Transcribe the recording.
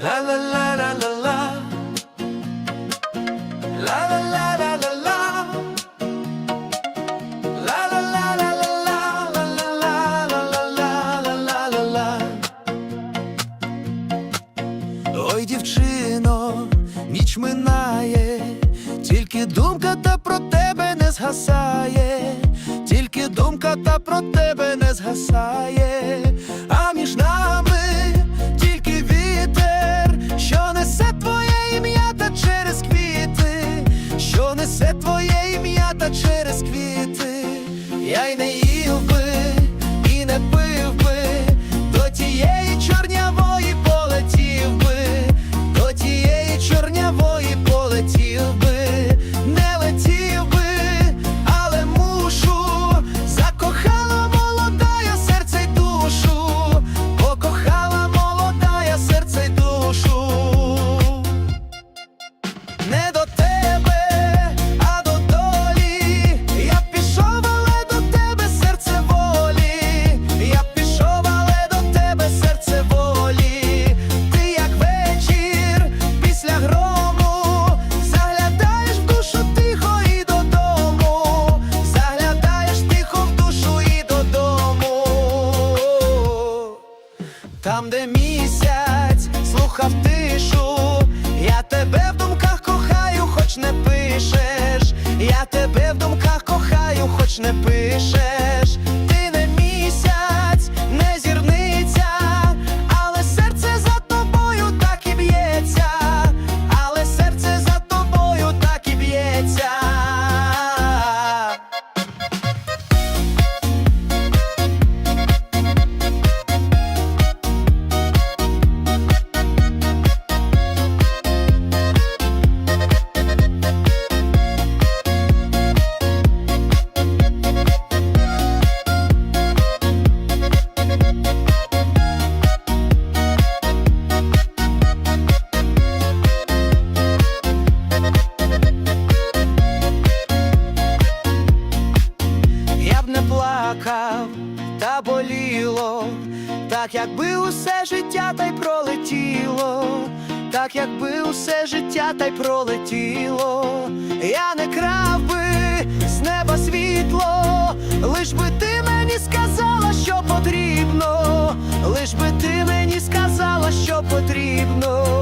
La la la. Ой, дівчино, ніч минає, тільки думка та про тебе не згасає, тільки думка та про тебе не згасає, несе твоє ім'я та через квіти, я й не їв би Там, де місяць слухав тишу, я тебе в думках кохаю, хоч не пишеш. Я тебе в думках кохаю, хоч не пишеш. Не плакав, та боліло, так якби усе життя та й пролетіло, так якби усе життя та й пролетіло, я не крав би з неба світло, лиш би ти мені сказала, що потрібно, лиш би ти мені сказала, що потрібно.